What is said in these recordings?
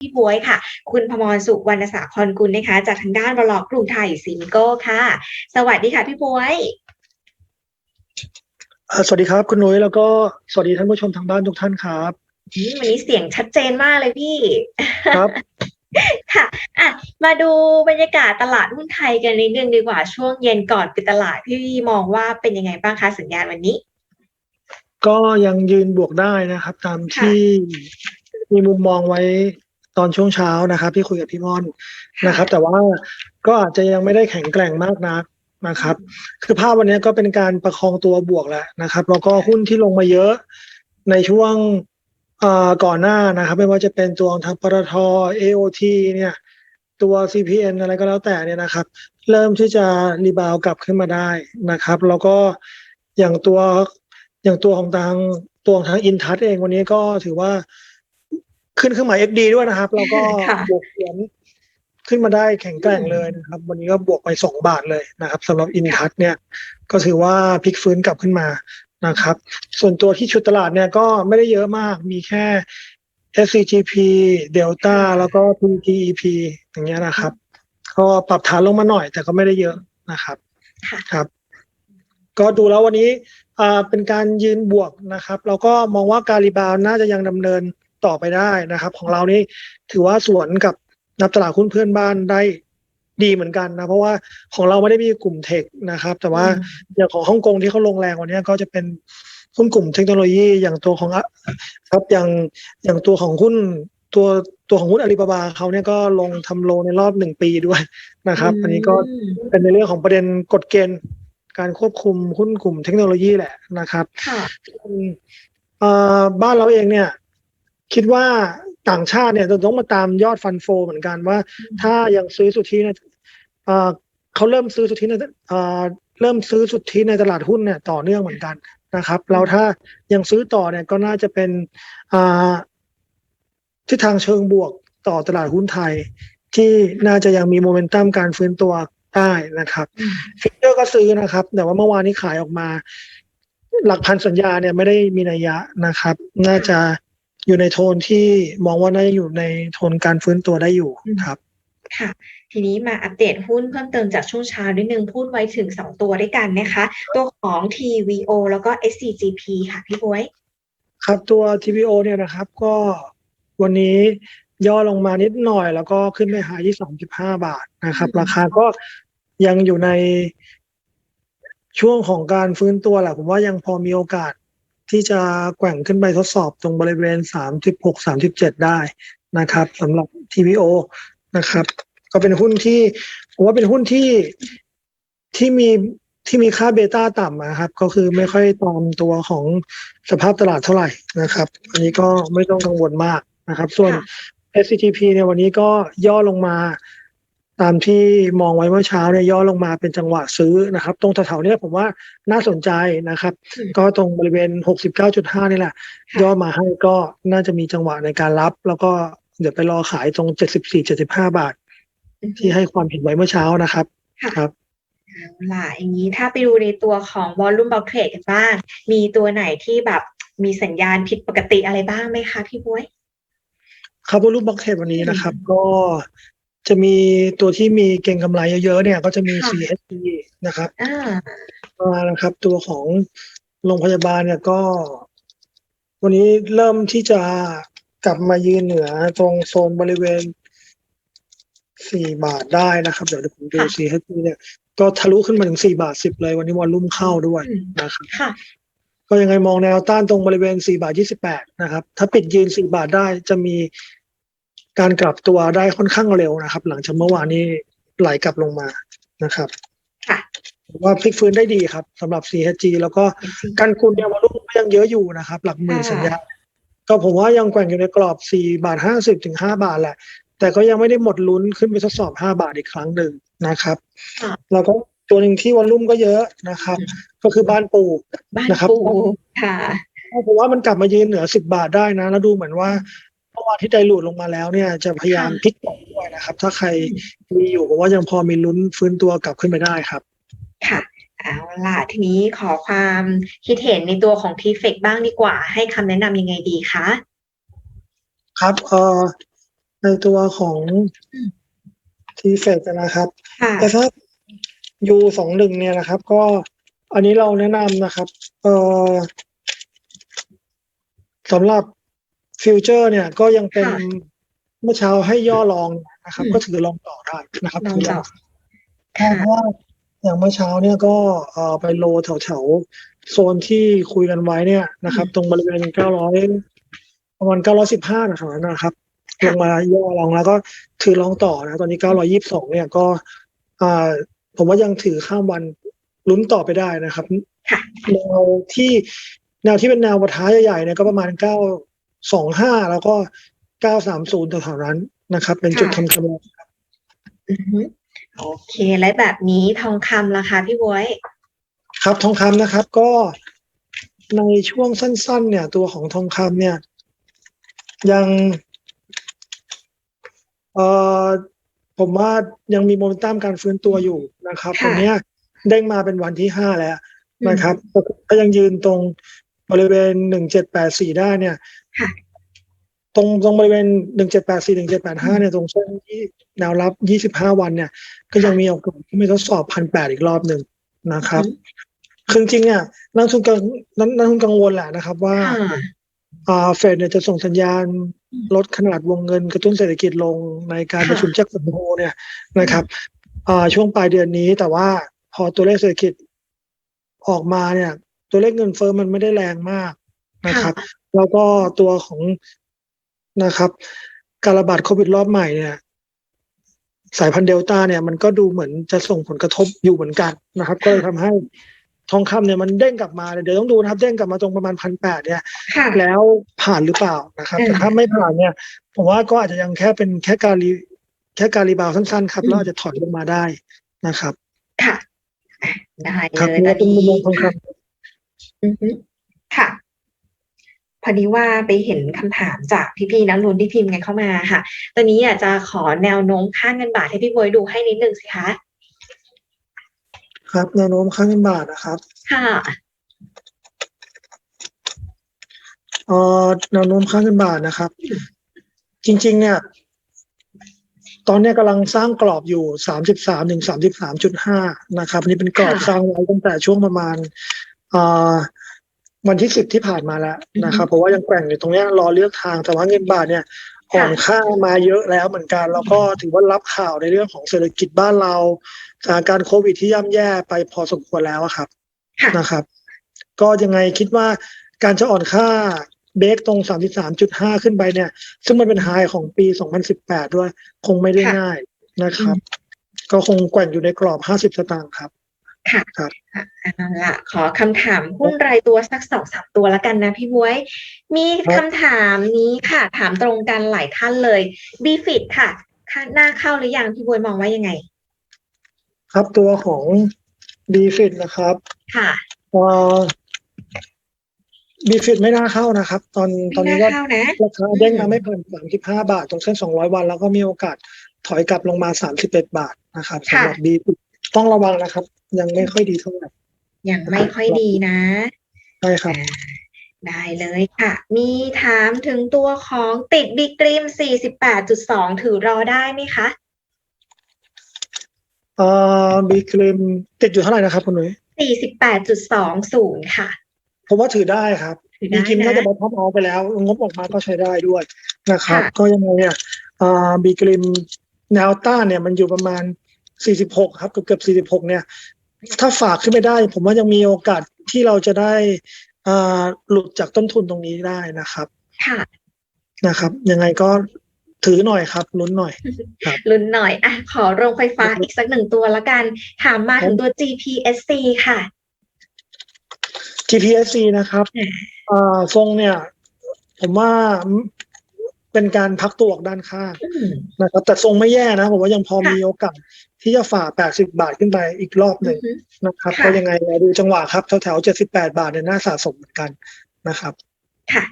พี่บวยค่ะ คุณพมรสุวรรณสาครกุลนะคะ จากทางด้านบลอกกรุงไทยซิมโก้ค่ะ สวัสดีค่ะพี่บวยอ่าสวัสดีครับคุณนุ้ยแล้วก็สวัสดีท่านผู้ชมทางบ้านทุกท่านครับอืมวันนี้เสียงชัดเจนมากเลยพี่ ครับค่ะอะ มาดูบรรยากาศตลาดหุ้นไทยกันนิดนึงดีกว่าช่วงเย็นก่อนปิดตลาดพี่มองว่าเป็นยังไงบ้างคะสัญญาณวันนี้ ก็ยังยืนบวกได้นะครับ ตามที่มีมุมมองไว้ต อนช่วงเช้านะครับ ที่คุยกับพี่ม่อนนะครับ แต่ว่าก็อาจจะยังไม่ได้แข็งแกร่งมากนักนะครับ คือภาพวันนี้ก็เป็นการประคองตัวบวกแล้วนะครับ แล้วก็หุ้นที่ลงมาเยอะในช่วงเอ่อก่อนหน้านะครับ ไม่ว่าจะเป็นตัวของทางปตท AOT เนี่ยตัว CPN อะไรก็แล้วแต่เนี่ยนะครับ เริ่มที่จะรีบาวกลับขึ้นมาได้นะครับ แล้วก็อย่างตัวอย่างตัวของทางตัวของทางอินทัศเองวันนี้ก็ถือว่า ขึ้นเครื่องหมาย XD ด้วยนะครับ แล้วก็ค่ะบวกเหรียญขึ้นมาได้แข็งแกร่งเลยนะครับ วันนี้ก็บวกไปสองบาทเลยนะครับสำหรับอินทัศเนี่ย ก็ถือว่าพลิกฟื้นกลับขึ้นมานะครับ ส่วนตัวที่ชุดตลาดเนี่ยก็ไม่ได้เยอะมากมีแค่ SCGP Delta แล้วก็ PTEP อย่างเงี้ยนะครับก็ปรับฐานลงมาหน่อย แต่ก็ไม่ได้เยอะนะครับค่ะครับ ก็ดูแล้ววันนี้อ่าเป็นการยืนบวกนะครับ เราก็มองว่าการรีบาวด์น่าจะยังดำเนิน ต่อไปได้นะครับ ของเรานี่ถือว่าสวนกับนับตลาดหุ้นเพื่อนบ้านได้ดีเหมือนกันนะ เพราะว่าของเราไม่ได้มีกลุ่มเทคนะครับ แต่ว่าอย่างของฮ่องกงที่เขาลงแรงวันนี้ก็จะเป็นหุ้นกลุ่มเทคโนโลยีอย่างตัวของอะครับอย่างอย่างตัวของหุ้นตัวตัวของหุ้นอาลีบาบาเขาเนี่ยก็ลงทำโลในรอบหนึ่งปีด้วยนะครับ อันนี้ก็อืมเป็นในเรื่องของประเด็นกฎเกณฑ์การควบคุมหุ้นกลุ่มเทคโนโลยีแหละนะครับค่ะอืมเอ่อบ้านเราเองเนี่ย คิดว่าต่างชาติเนี่ยจะต้องมาตามยอดฟันโฟเหมือนกันว่า ถ้ายังซื้อสุทธิเนี่ยเอ่อเขาเริ่มซื้อสุทธิในเอ่อเริ่มซื้อสุทธิในตลาดหุ้นเนี่ยต่อเนื่องเหมือนกันนะครับแล้วถ้ายังซื้อต่อเนี่ยก็น่าจะเป็นอ่าทิศทางเชิงบวกต่อตลาดหุ้นไทย ที่น่าจะยังมีโมเมนตัมการฟื้นตัวได้นะครับอืมฟิกเกอร์ก็ซื้อนะครับ แต่ว่าเมื่อวานนี้ขายออกมา หลักพันสัญญาเนี่ยไม่ได้มีนัยยะนะครับ น่าจะ อยู่ในโทนที่มองว่าน่าจะอยู่ในโทนการฟื้นตัวได้อยู่ครับ ค่ะ ทีนี้มาอัปเดตหุ้นเพิ่มเติมจากช่วงเช้านิดนึงพูดไว้ถึงสองตัวด้วยกันนะคะ ตัวของ TVO แล้วก็ SCGP ค่ะพี่บวย ครับตัว TPO เนี่ยนะครับก็วันนี้ย่อลงมานิดหน่อย แล้วก็ขึ้นไปหาที่สามสิบห้าบาทนะครับอืมราคาก็ยังอยู่ในช่วงของการฟื้นตัวแหละผมว่ายังพอมีโอกาส ที่จะแกว่งขึ้นไปทดสอบตรงบริเวณสามสิบหกสามสิบเจ็ดได้นะครับสำหรับ TPO นะครับ ก็เป็นหุ้นที่ผมว่าเป็นหุ้นที่ที่มีที่มีค่าเบต้าต่ำนะครับ ก็คือไม่ค่อยตามตัวของสภาพตลาดเท่าไหร่นะครับ อันนี้ก็ไม่ต้องกังวลมากนะครับ ส่วนค่ะ SCTP เนี่ยวันนี้ก็ย่อลงมา ตามที่มองไว้เมื่อเช้าเนี่ยย่อลงมาเป็นจังหวะซื้อนะครับ ตรงแถวๆเนี้ยผมว่าน่าสนใจนะครับอืมก็ตรงบริเวณ 69.5 นี่แหละค่ะย่อมาให้ก็น่าจะมีจังหวะในการรับ แล้วก็เดี๋ยวไปรอขายตรง 74-75 บาท ที่ให้ความเห็นไว้เมื่อเช้านะครับค่ะครับเอาล่ะอย่างนี้ถ้าไปดูในตัวของ Volume Bulk Trade กันบ้าง มีตัวไหนที่แบบมีสัญญาณผิดปกติอะไรบ้างไหมคะพี่บวยครับรูปบล็อกเทรดวันนี้นะครับ ก็ จะมีตัวที่มีเก่งกำไรเยอะๆเนี่ย ก็จะมี ค่ะ CSP นะครับ อ่า มานะครับตัวของโรงพยาบาลเนี่ยก็ วันนี้เริ่มที่จะกลับมายืนเหนือตรงโซนบริเวณ 4 บาทได้นะครับ เดี๋ยวผมดู CSP เนี่ย ก็ทะลุขึ้นมาถึง 4 บาท 10 เลย วันนี้วอลลุ่มเข้าด้วยอืมนะครับ ค่ะ ก็ยังไงมองแนวต้านตรงบริเวณ 4 บาท 28 นะครับ ถ้าปิดยืน 4 บาทได้จะมี การกลับตัวได้ค่อนข้างเร็วนะครับ หลังจากเมื่อวานนี้ไหลกลับลงมานะครับค่ะผมว่าพลิกฟื้นได้ดีครับสำหรับ CHG แล้วก็การกุลเนี่ยวอลลุ่มก็ยังเยอะอยู่นะครับ หลักหมื่นค่ะสัญญา ก็ผมว่ายังแกว่งอยู่ในกรอบ 4 บาท 50 ถึง 5 บาทแหละ แต่ก็ยังไม่ได้หมดลุ้นขึ้นไปทดสอบ 5 บาทอีกครั้งหนึ่งนะครับค่ะแล้วก็ตัวหนึ่งที่วอลลุ่มก็เยอะนะครับ ก็คือบ้านปูบ้านนะครับปูค่ะผมว่ามันกลับมายืนเหนือ 10 บาทได้นะ แล้วดูเหมือนว่า เมื่อวานที่ไดรูดลงมาแล้วเนี่ยจะพยายามค่ะพลิกกลับด้วยนะครับ ถ้าใครมีอยู่ผมว่ายังพอมีลุ้นฟื้นตัวกลับขึ้นไปได้ครับ ค่ะเอาล่ะทีนี้ขอความคิดเห็นในตัวของ t f e c บ้างดีกว่า ให้คำแนะนำยังไงดีคะ ครับเอ่อในตัวของอืมทีเฟดนะครับ ค่ะ แต่ถ้ายูสองหนึ่งเนี่ยนะครับ ก็อันนี้เราแนะนำนะครับ เอ่อสำหรับ ฟิวเจอร์เนี่ยก็ยังเป็นค่ะเมื่อเช้าให้ย่อลองนะครับอืมก็ถือลองต่อได้นะครับลองถืต่อเพค่ะราะว่าอย่างเมื่อเช้าเนี่ยก็เอ่อไปโลแถวๆโซนที่คุยกันไว้เนี่ยนะครับ ตรงบริเวณเก้าร้อยประมาณเก้าร้อยสิบห้านะครับลงมาย่อลองแล้วก็ถือลองต่อนะตอนนี้เก้าร้อยี่สิบสองเนี่ยก็อ่าผมว่ายังถือข้ามวันลุ้นต่อไปได้นะครับค่ะแนวที่แนวที่เป็นแนวปะทะใหญ่ๆเนี่ยก็ประมาณเก้า สองห้าแล้วก็เก้าสามศูนย์แถวๆนั้นนะครับ เป็นจุดทำกำไรอือฮึโอเค และแบบนี้ทองคำราคาพี่บวย ครับทองคำนะครับก็ในช่วงสั้น ๆ เนี่ย ตัวของทองคำเนี่ย ยังเอ่อผมว่ายังมีโมเมนตัมการฟื้นตัวอยู่นะครับค่ะ วันเนี้ยเด้งมาเป็นวันที่ห้าแล้วอืมนะครับก็ยังยืนตรงบริเวณหนึ่งเจ็ดแปดสี่ได้เนี่ย ค่ะ ตรงตรงบริเวณหนึ่งเจ็ดแปดสี่หนึ่งเจ็ดแปดห้าเนี่ยตรงเส้นที่แนวรับยี่สิบห้าวันเนี่ย ก็ยังมีโอกาสที่ไม่ทดสอบพันแปดอีกรอบหนึ่งนะครับ คือจริงๆเนี่ยนักลงทุนกังนักนักลงทุนกังวลแหละนะครับว่าค่ะอ่าเฟดเนี่ยจะส่งสัญญาณอืมลดขนาดวงเงินกระตุ้นเศรษฐกิจลงในการค่ะประชุมจากสมโภเนี่ยนะครับอ่าช่วงปลายเดือนนี้แต่ว่าพอตัวเลขเศรษฐกิจออกมาเนี่ย ตัวเลขเงินเฟ้อมันไม่ได้แรงมากนะครับ แล้วก็ตัวของนะครับ การระบาดโควิดรอบใหม่เนี่ย สายพันธุ์เดลต้าเนี่ยมันก็ดูเหมือนจะส่งผลกระทบอยู่เหมือนกันนะครับ ก็เลยทำให้ทองคำเนี่ยมันเด้งกลับมาเดี๋ยวต้องดูนะครับ เด้งกลับมาตรงประมาณพันแปดเนี่ยค่ะแล้วผ่านหรือเปล่านะครับอืมแต่ถ้าไม่ผ่านเนี่ย ผมว่าก็อาจจะยังแค่เป็นแค่การรีแค่การรีบาวด์สั้นๆครับอืมแล้วอาจจะถอยลงมาได้นะครับ ค่ะอะได้ครับเลยนี่ตก็อนเป็นมุมนี้มองทองคอือฮึค่ะ พอดีว่าไปเห็นคำถามจากพี่ๆนักลงทุนที่พิมพ์กันเข้ามาค่ะ ตอนนี้อยากจะขอแนวโน้มค่าเงินบาทให้พี่บวยดูให้นิดนึงสิคะำครับ แนวโน้มค่าเงินบาทนะครับ ค่ะเอ่อแนวโน้มค่าเงินบาทนะครับอืมจริง ๆ เนี่ย ตอนเนี้ยกำลังสร้างกรอบอยู่สามสิบสามถึงสามสิบสามจุดห้านะครับอันนี้เป็นกรอบสร้างไว้ตั้งแต่ช่วงประมาณอ่า วันที่สิบที่ผ่านมาแล้วนะครับ เพราะว่ายังแกว่งอยู่ตรงเนี้ยรอเลือกทางแต่ว่าเงินบาทเนี่ยอ่อนค่ามาเยอะแล้วเหมือนกัน แล้วก็ถือว่ารับข่าวในเรื่องของเศรษฐกิจบ้านเราสถานการณ์โควิดที่ย่ำแย่ไปพอสมควรแล้วอะครับค่ะนะครับ ก็ยังไงคิดว่าการจะอ่อนค่าเบรกตรง 33.5 ขึ้นไปเนี่ย ซึ่งมันเป็นไฮของปี 2018 ด้วย คงไม่ได้ค่ะง่ายนะครับ ก็คงแกว่งอยู่ในกรอบ 50 สตางค์ครับ ค่ะครับค่ะเอาล่ะขอคำถามหุ้นรายตัวสักสองสามตัวแล้วกันนะพี่บวย มีคำถามนี้ค่ะ ถามตรงกันหลายท่านเลยบีฟิตค่ะค่ะหน้าเข้าหรือยังพี่บวยมองว่ายังไง ครับตัวของดีฟิตนะครับ ค่ะบีฟิตไม่น่าเข้านะครับ ตอนตอนไม่นี้น่าก็เข้านะราคาเด้งมาไม่ผ่าน35บาท ตรงเส้น200วัน แล้วก็มีโอกาสถอยกลับลงมา31บาทนะครับสำหรับบีต้องระวังนะครับ ยังไม่ค่อยดีเท่าไหร่ยังไม่ค่อยดีนะใช่ครับอ่าได้เลยค่ะ มีถามถึงตัวของติดบิ๊กกริม48.2 ถือรอได้ไหมคะเอ่อบีครีมติดอยู่เท่าไหร่นะครับคุณหนุ่ย48.20 ค่ะ ผมว่าถือได้ครับถือบีได้ครีมนะน่าจะบอททอมเอาไปแล้ว งบออกมาก็ใช้ได้ด้วยนะครับค่ะก็ยังไงเนี่ยเอ่อบีครีมแนวต้านเนี่ยมันอยู่ประมาณ46 ครับเกือบเกือบ46 เนี่ย ถ้าฝากขึ้นไปได้ ผมว่ายังมีโอกาสที่เราจะได้อ่าหลุดจากต้นทุนตรงนี้ได้นะครับ ค่ะนะครับ ยังไงก็ถือหน่อยครับลุ้นหน่อยลุ้นหน่อยอะขอโรงไฟฟ้าอีกสักหนึ่งตัวละกัน ถามมาถึงตัว GPSC ค่ะ GPSC นะครับอืมอ่าทรงเนี่ย ผมว่า เป็นการพักตัวออกด้านข้างอืมนะครับ แต่ทรงไม่แย่นะผมว่ายังพอค่ะมีโอกาสที่จะฝ่า 80 บาทขึ้นไปอีกรอบหนึ่งอือฮึนะครับค่ะก็ยังไงเราดูจังหวะครับแถวๆ 78 บาทเนี่ยน่าสะสมเหมือนกันนะครับ ค่ะ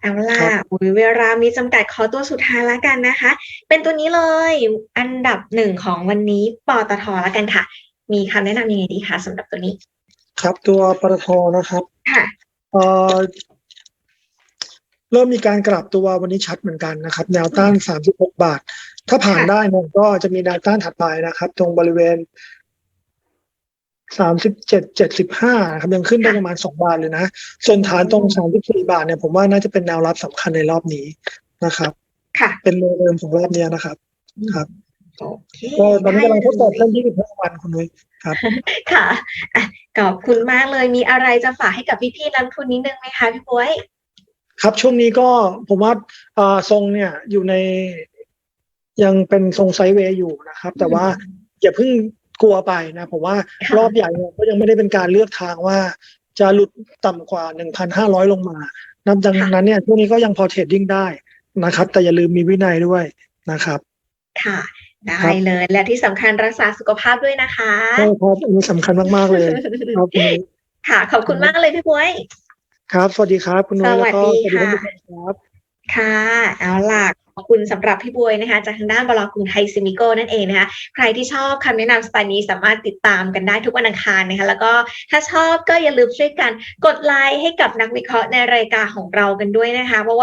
เอาล่ะครับอุ๊ยเวลามีจำกัดขอตัวสุดท้ายแล้วกันนะคะ เป็นตัวนี้เลยอันดับหนึ่งของวันนี้ปตทแล้วกันค่ะ มีคำแนะนำยังไงดีคะสำหรับตัวนี้ ครับตัวปตทนะครับค่ะเอ่อ เริ่มมีการกลับตัววันนี้ชัดเหมือนกันนะครับ แนวต้าน 36 บาท ถ้าผ่านค่ะได้เนี่ยก็จะมีแนวต้านถัดไปนะครับ ตรงบริเวณ 37 75ครับยังขึ้นได้ประมาณ 2 บาทเลยนะ ส่วนฐานตรง 34 บาทเนี่ยผมว่าน่าจะเป็นแนวรับสำคัญในรอบนี้นะครับ ค่ะ เป็นโมเดิมของรอบเนี้ยนะครับ ครับโอเคก็ตอนนี้กำลังทดสอบได้เส้น25วันคุณนุ้ยครับค่ะอะขอบคุณมากเลยมีอะไรจะฝากให้กับพี่ๆนักลงทุนนิดนึงไหมคะพี่บวย ครับช่วงนี้ก็ผมว่าอ่าทรงเนี่ยอยู่ในยังเป็นทรงไซด์เวย์อยู่นะครับ แต่ว่าอย่าเพิ่งกลัวไปนะผมว่าค่ะรอบใหญ่เนี่ยก็ยังไม่ได้เป็นการเลือกทางว่าจะหลุดต่ำกว่า 1,500 ลงมานับดังนั้นเนี่ยช่วงนี้ก็ยังพอเทรดดิ้งได้นะครับ แต่อย่าลืมมีวินัยด้วยนะครับ ค่ะ ได้เลย และที่สำคัญรักษาสุขภาพด้วยนะคะก็ครับอันนี้สำคัญมาก ๆ เลยครับคุณนุ้ยค่ะ ขอบคุณมากเลยพี่บวย ครับ สวัสดีครับ คุณนุ้ยสวัแล้วสก็ดีสวัสดีท่านค่ะผู้ชมครับค่ะ เอาล่ะ ขอบคุณสำหรับพี่บวยนะคะ จากทางด้านบลกรุงไทยซิมิโก้นั่นเองนะคะ ใครที่ชอบคำแนะนำสไตล์นี้สามารถติดตามกันได้ทุกวันอังคารนะคะ แล้วก็ถ้าชอบก็อย่าลืมช่วยกันกดไลค์ให้กับนักวิเคราะห์ในรายการของเรากันด้วยนะคะเพราะว่า